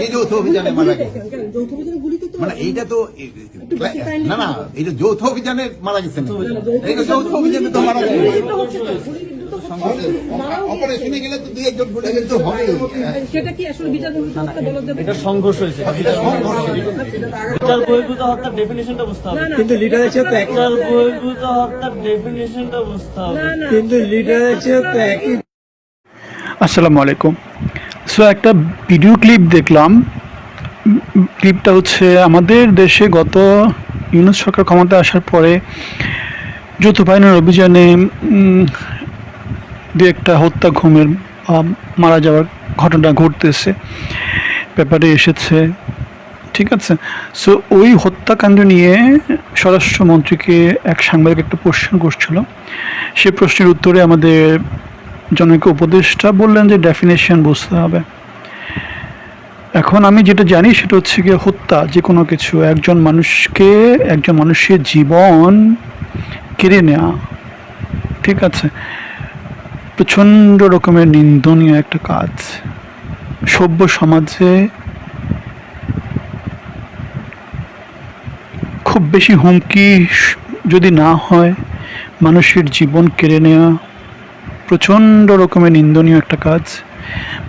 কে যৌথ অভিযানে মারা গেছে? যৌথ অভিযানে তো মানে এইটা তো না না এটা যৌথ অভিযানে মারা গেছে না এইটা যৌথ অভিযানে তো মারা গেছে। অপারেশনে গেলে তো দুই একজন গুলি কিন্তু এটা তো একই আসসালামু আলাইকুম। সো একটা ভিডিও ক্লিপ দেখলাম। ক্লিপটা হচ্ছে আমাদের দেশে গত ইউনুস সরকার ক্ষমতা আসার পরে যৌথ বাহিনীর অভিযানে দু একটা হত্যা ঘুমের মারা যাওয়ার ঘটনা ঘটতেছে। পেপারে এসেছে। ঠিক আছে? সো ওই হত্যাকাণ্ড নিয়ে স্বরাষ্ট্রমন্ত্রীকে এক সাংবাদিক একটা প্রশ্ন করছিল। সে প্রশ্নের উত্তরে আমাদের জনকে উপদেষ্টা বললেন যে ডেফিনেশন বুঝতে হবে। এখন আমি যেটা জানি সেটা হচ্ছে গিয়ে হত্যা, যে কোনো কিছু। একজন মানুষকে, একজন মানুষের জীবন কেড়ে নেওয়া ঠিক আছে? প্রচণ্ড রকমের নিন্দনীয় একটা কাজ। সভ্য সমাজে খুব বেশি হুমকি যদি না হয়, মানুষের জীবন কেড়ে নেওয়া প্রচণ্ড রকমের নিন্দনীয় একটা কাজ।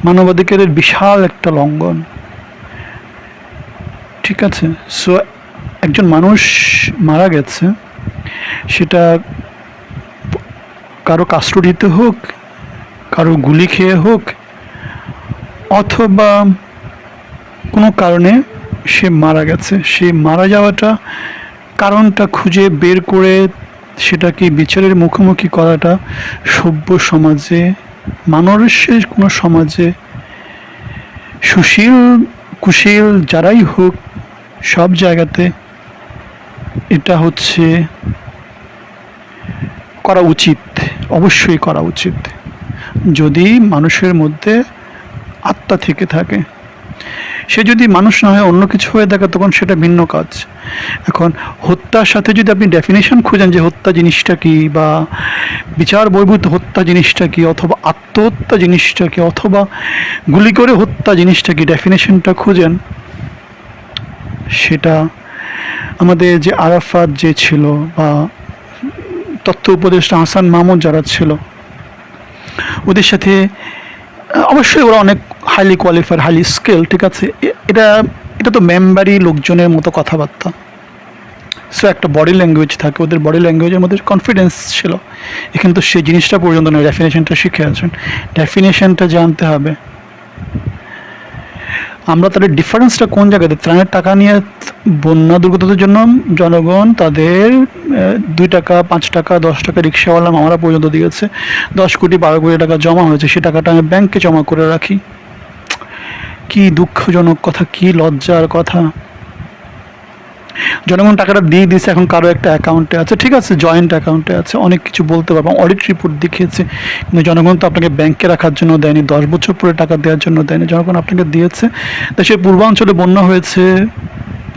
মানবাধিকারের বিশাল একটা লঙ্ঘন। ঠিক আছে? সো একজন মানুষ মারা গেছে, সেটা কারও কাস্টডিতে হোক, কারও গুলি খেয়ে হোক, অথবা কোনো কারণে সে মারা গেছে। সে মারা যাওয়াটা কারণটা খুঁজে বের করে সেটাকে বিচারের মুখোমুখি করাটা সভ্য সমাজে মানুষের কোনো সমাজে সুশীল, কুশীল যারাই হোক, সব জায়গাতে এটা হচ্ছে করা উচিত, অবশ্যই করা উচিত। যদি মানুষের মধ্যে আত্মা থেকে থাকে সে যদি মানুষ না হয়, অন্য কিছু হয়ে থাকে, তখন সেটা ভিন্ন কাজ। এখন, হত্যার সাথে যদি আপনি ডেফিনেশন খুঁজেন যে হত্যা জিনিসটা কি, বা বিচার বহির্ভূত হত্যা জিনিসটা কি, অথবা আত্মহত্যা জিনিসটা কি, অথবা গুলি করে হত্যা জিনিসটা কি ডেফিনেশনটা খুঁজেন, সেটা আমাদের যে আরাফাত যে ছিল, বা তথ্য উপদেষ্টা হাসান মাহমুদ যারা ছিল, ওদের সাথে, অবশ্যই ওরা অনেক হাইলি কোয়ালিফাইড হাইলি স্কিল ঠিক আছে? এটা এটা তো মেম্বারি লোকজনের মতো কথাবার্তা। সো একটা বডি ল্যাঙ্গুয়েজ থাকে, ওদের বডি ল্যাঙ্গুয়েজের মধ্যে কনফিডেন্স ছিল। এখানে তো সেই জিনিসটা পর্যন্ত নয় ডেফিনেশনটা শিখে আছেন। ডেফিনেশনটা জানতে হবে। আমরা তাদের ডিফারেন্সটা কোন জায়গাতে? ত্রাণের টাকা নিয়ে বন্যা দুর্গতদের জন্য জনগণ তাদের দুই টাকা, পাঁচ টাকা, দশ টাকা রিক্সাওয়ালা মামারা পর্যন্ত দিয়েছে। দশ কোটি, বারো কোটি টাকা জমা হয়েছে। সে টাকাটা আমি ব্যাংকে জমা করে রাখি। কি দুঃখজনক কথা, কি লজ্জার কথা। জনগণ টাকাটা দিয়ে দিয়েছে, এখন কারও একটা অ্যাকাউন্টে আছে। ঠিক আছে জয়েন্ট অ্যাকাউন্টে আছে, অনেক কিছু বলতে পারব। অডিট রিপোর্ট দেখিয়েছে, কিন্তু জনগণ তো আপনাকে ব্যাংকে রাখার জন্য দেয়নি, দশ বছর পরে টাকা দেওয়ার জন্য দেয়নি, জনগণ আপনাকে দিয়েছে। দেশের পূর্বাঞ্চলে বন্যা হয়েছে,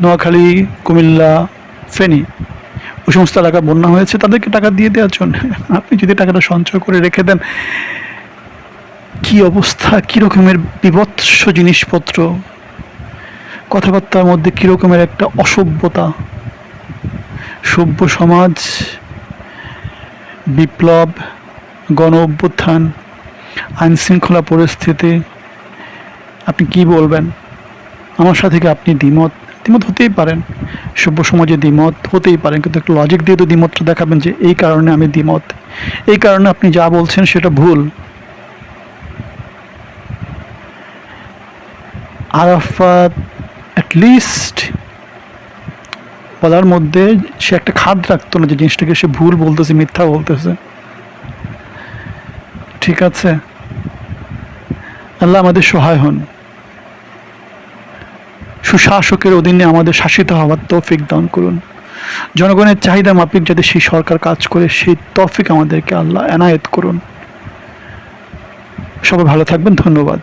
নোয়াখালী, কুমিল্লা, ফেনী। ওই সমস্ত এলাকা বন্যা হয়েছে, তাদেরকে টাকা দিয়ে দেওয়ার জন্য। আপনি যদি টাকাটা সঞ্চয় করে রেখে দেন কি অবস্থা, কি রকমের বিভৎস জিনিসপত্র? কথাবার্তার মধ্যে কী রকমের একটা অসভ্যতা? সভ্য সমাজ, বিপ্লব, গণ অভ্যুত্থান, আইনশৃঙ্খলা পরিস্থিতি, আপনি কি বলবেন? আমার সাথে কি আপনি দ্বিমত? দ্বিমত হতেই পারেন। সভ্য সমাজে দ্বিমত হতেই পারেন, কিন্তু একটু লজিক দিয়ে তো দ্বিমতটা দেখাবেন যে এই কারণে আমি দ্বিমত। এই কারণে আপনি যা বলছেন সেটা ভুল। আরাফাত অ্যাটলিস্ট বলার মধ্যে সে একটা খাদ রাখতো না যে জিনিসটাকে সে ভুল বলতেছে, মিথ্যা বলতেছে। ঠিক আছে? আল্লাহ আমাদের সহায় হন। সুশাসকের অধীনে আমাদের শাসিত হওয়ার তৌফিক দান করুন। জনগণের চাহিদা মাফিক যাতে সেই সরকার কাজ করে, সেই তৌফিক আমাদেরকে আল্লাহ এনায়েত করুন। সবাই ভালো থাকবেন, ধন্যবাদ।